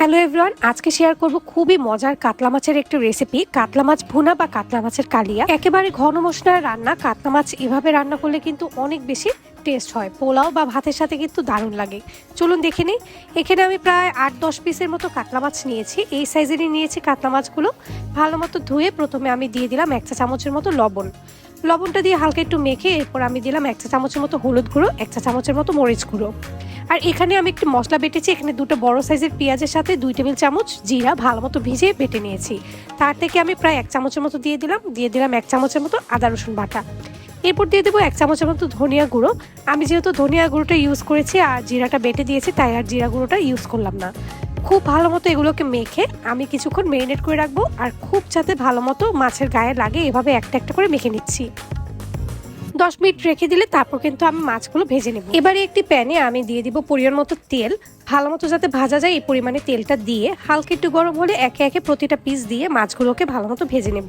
Hello everyone আজকে share করব খুবই মজার কাতলা মাছের একটি রেসিপি কাতলা মাছ ভুনা বা কাতলা মাছের কালিয়া। একেবারে ঘন মশলার রান্না, কাতলা মাছ এভাবে রান্না করলে কিন্তু অনেক বেশি টেস্ট হয়। পোলাও বা ভাতের সাথে কিন্তু দারুণ লাগে। চলুন দেখে নিই। এখানে আমি প্রায় আট দশ পিসের মতো কাতলা মাছ নিয়েছি। এই সাইজেরই নিয়েছি কাতলা মাছগুলো। ভালো মতো ধুয়ে প্রথমে আমি দিয়ে দিলাম এক চা চামচের মতো লবণ। লবণটা দিয়ে হালকা একটু মেখে এরপর আমি দিলাম এক চা চামচের মতো হলুদ গুঁড়ো, এক চা চামচের মতো মরিচ গুঁড়ো। আর এখানে আমি একটু মশলা বেটেছি। এখানে দুটো বড় সাইজের পেঁয়াজের সাথে দুই টেবিল চামচ জিরা ভালো মতো ভিজিয়ে বেটে নিয়েছি। তার থেকে আমি প্রায় এক চামচের মতো দিয়ে দিলাম। দিয়ে দিলাম এক চামচের মতো আদা, রসুন বাটা। এরপর দিয়ে দেবো এক চামচের মতো ধনিয়া গুঁড়ো। আমি যেহেতু ধনিয়া গুঁড়োটা ইউজ করেছি আর জিরাটা বেটে দিয়েছি, তাই আর জিরা গুঁড়োটা ইউজ করলাম না। খুব ভালো মতো এগুলোকে মেখে আমি কিছুক্ষণ মেরিনেট করে রাখব। আর খুব যাতে ভালো মতো মাছের গায়ে লাগে, এভাবে একটা একটা করে মেখে নিচ্ছি। দশ মিনিট রেখে দিলে তারপর কিন্তু আমি মাছগুলো ভেজে নেব। এবারে একটি প্যানে আমি দিয়ে দিব পরিমাণ মতো তেল। ভালো মতো যাতে ভাজা যায় এই পরিমাণে তেলটা দিয়ে হালকা একটু গরম হলে একে একে প্রতিটা পিস দিয়ে মাছগুলোকে ভালো মতো ভেজে নেব।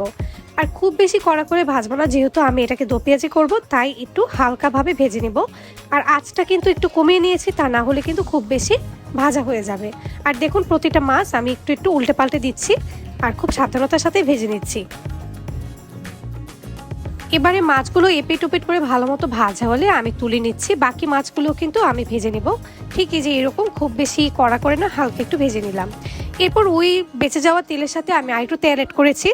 আর খুব বেশি কড়া করে ভাজবো না, যেহেতু আমি এটাকে দো পেঁয়াজি করব, তাই একটু হালকাভাবে ভেজে নেব। আর আঁচটা কিন্তু একটু কমিয়ে নিয়েছি, তা না হলে কিন্তু খুব বেশি ভাজা হয়ে যাবে। আর দেখুন প্রতিটা মাছ আমি একটু একটু উল্টে পাল্টে দিচ্ছি, আর খুব সাবধানতার সাথে ভেজে নিচ্ছি। এবারে মাছগুলো এপিট ওপিট করে ভালো মতো ভাজা হলে আমি তুলে নিচ্ছি। বাকি মাছগুলো কিন্তু আমি ভেজে নেব। ঠিক এই যে এরকম খুব বেশি কড়া করে না, হালকা একটু ভেজে নিলাম। এরপর ওই বেঁচে যাওয়া তেলের সাথে আমি আরেকটু তেল অ্যাড করেছি।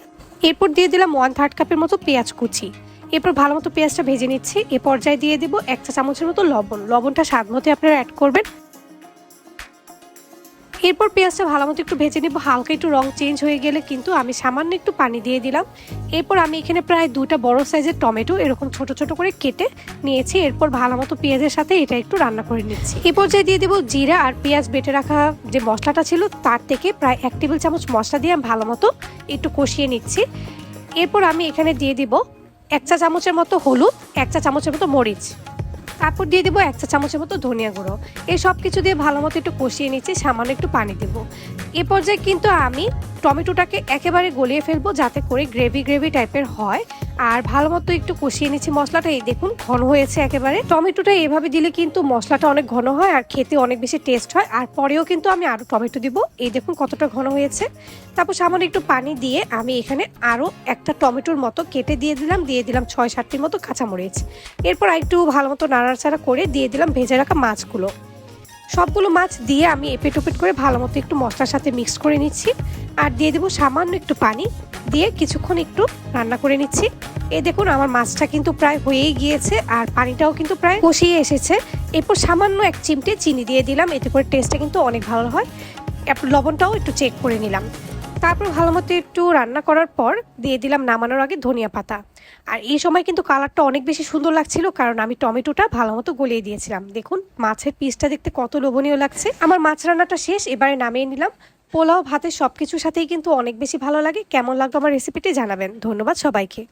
এরপর দিয়ে দিলাম ওয়ান থার্ড কাপের মতো পেঁয়াজ কুচি। এরপর ভালো মতো পেঁয়াজটা ভেজে নিচ্ছি। এ পর্যায়ে দিয়ে দেবো এক চা চামচের মতো লবণ। লবণটা স্বাদ মতো আপনারা অ্যাড করবেন। এরপর পেঁয়াজটা ভালো মতো একটু ভেজে নেব। হালকা একটু রং চেঞ্জ হয়ে গেলে কিন্তু আমি সামান্য একটু পানি দিয়ে দিলাম। এরপর আমি এখানে প্রায় দুটা বড় সাইজের টমেটো এরকম ছোট ছোট করে কেটে নিয়েছি। এরপর ভালো মতো পেঁয়াজের সাথে এটা একটু রান্না করে নিচ্ছি। এ পর্যায়ে দিয়ে দেবো জিরা আর পেঁয়াজ বেটে রাখা যে মশলাটা ছিল, তার থেকে প্রায় এক টেবিল চামচ মশলা দিয়ে আমি ভালো মতো একটু কষিয়ে নিচ্ছি। এরপর আমি এখানে দিয়ে দিব এক চা চামচের মতো হলুদ, এক চা চামচের মতো মরিচ। তারপর দিয়ে দেবো, এক চা চামচের মতো ধনিয়া গুঁড়ো। এই সব কিছু দিয়ে ভালো মতো একটু কষিয়ে নিচ্ছি, সামান্য একটু পানি দেবো। এ পর্যায়ে কিন্তু আমি টমেটোটাকে একেবারে গলিয়ে ফেলব যাতে করে গ্রেভি গ্রেভি টাইপের হয়। আর ভালো মতো একটু কষিয়ে নিচ্ছি মশলাটা। এই দেখুন, ঘন হয়েছে একেবারে। টমেটোটা এভাবে দিলে কিন্তু মশলাটা অনেক ঘন হয় আর খেতে অনেক বেশি টেস্ট হয়। আর পরেও কিন্তু আমি আরও টমেটো দিব। এই দেখুন কতটা ঘন হয়েছে। তারপর সামান্য একটু পানি দিয়ে আমি এখানে আরও একটা টমেটোর মতো কেটে দিয়ে দিলাম। দিয়ে দিলাম ছয় সাতটির মতো কাঁচামরিচ। এরপর একটু ভালো মতো নাড়াচাড়া করে দিয়ে দিলাম ভেজে রাখা মাছগুলো। সবগুলো মাছ দিয়ে আমি এপেট ওপেট করে ভালো মতো একটু মশলার সাথে মিক্স করে নিচ্ছি। আর দিয়ে দেবো সামান্য একটু পানি। দিয়ে কিছুক্ষণ একটু রান্না করে নিচ্ছি। এ দেখুন, আমার মাছটা কিন্তু প্রায় হয়েই গিয়েছে আর পানিটাও কিন্তু প্রায় কষিয়ে এসেছে। এরপর সামান্য এক চিমটে চিনি দিয়ে দিলাম। এতে করে টেস্টটা কিন্তু অনেক ভালো হয়। লবণটাও একটু চেক করে নিলাম। তারপর ভালো মতো একটু রান্না করার পর দিয়ে দিলাম নামানোর আগে ধনিয়া পাতা। আর এই সময় কিন্তু কালারটা অনেক বেশি সুন্দর লাগছিল, কারণ আমি টমেটোটা ভালো মতো গলিয়ে দিয়েছিলাম। দেখুন, মাছের পিসটা দেখতে কত লোভনীয় লাগছে। আমার মাছ রান্নাটা শেষ, এবারে নামিয়ে নিলাম। পোলাও, ভাতের সব কিছুর সাথেই কিন্তু অনেক বেশি ভালো লাগে। কেমন লাগল আমার রেসিপিটি জানাবেন। ধন্যবাদ সবাইকে।